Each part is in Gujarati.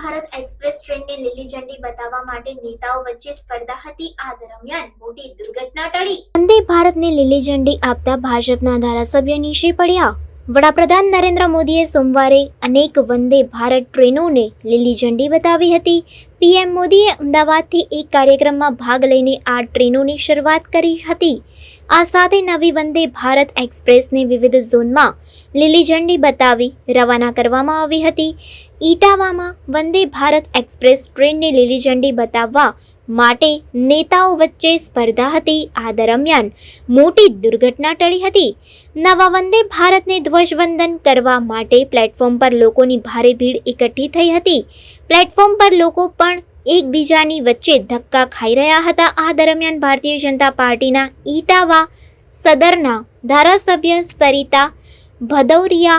ભારત એક્સપ્રેસ ટ્રેનને લીલી ઝંડી બતાવવા માટે નેતાઓ વચ્ચે સ્પર્ધા હતી. આ દરમિયાન મોટી દુર્ઘટના ટળી. વંદે ભારતને લીલી ઝંડી આપતા ભાજપના ધારાસભ્ય નીચે પડ્યા. વડાપ્રધાન નરેન્દ્ર મોદીએ સોમવારે અનેક વંદે ભારત ટ્રેનોને લીલી ઝંડી બતાવી હતી. પીએમ મોદીએ અમદાવાદથી એક કાર્યક્રમમાં ભાગ લઈને આ ટ્રેનોની શરૂઆત કરી હતી. આ સાથે નવી વંદે ભારત એક્સપ્રેસને વિવિધ ઝોનમાં લીલી ઝંડી બતાવી રવાના કરવામાં આવી હતી. ઇટાવામાં વંદે ભારત એક્સપ્રેસ ટ્રેનને લીલી ઝંડી બતાવવા માટે નેતાઓ વચ્ચે સ્પર્ધા હતી. આ દરમિયાન મોટી દુર્ઘટના ટળી હતી. નવા વંદે ભારતને ધ્વજવંદન કરવા માટે પ્લેટફોર્મ પર લોકોની ભારે ભીડ એકઠી થઈ હતી. પ્લેટફોર્મ પર લોકો પણ એકબીજાની વચ્ચે ધક્કા ખાઈ રહ્યા હતા. આ દરમિયાન ભારતીય જનતા પાર્ટીના ઈટાવા સદરના ધારાસભ્ય સરિતા ભદૌરિયા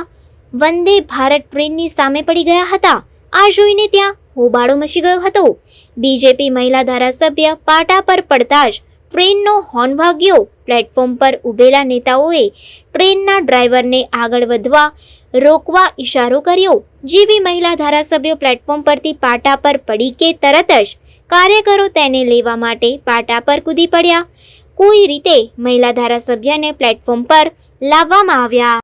વંદે ભારત ટ્રેનની સામે પડી ગયા હતા. આ જોઈને ત્યાં હોબાળો મચી ગયો હતો. બીજેપી મહિલા ધારાસભ્ય પાટા પર પડતા જ ટ્રેનનો હોર્ન વાગ્યો પ્લેટફોર્મ પર ઊભેલા નેતાઓએ ટ્રેનના ડ્રાઈવરને આગળ વધવા રોકવા ઇશારો કર્યો. જેવી મહિલા ધારાસભ્યો પ્લેટફોર્મ પરથી પાટા પર પડી કે તરત જ કાર્યકરો તેને લેવા માટે પાટા પર કૂદી પડ્યા. કોઈ રીતે મહિલા ધારાસભ્યને પ્લેટફોર્મ પર લાવવામાં આવ્યા.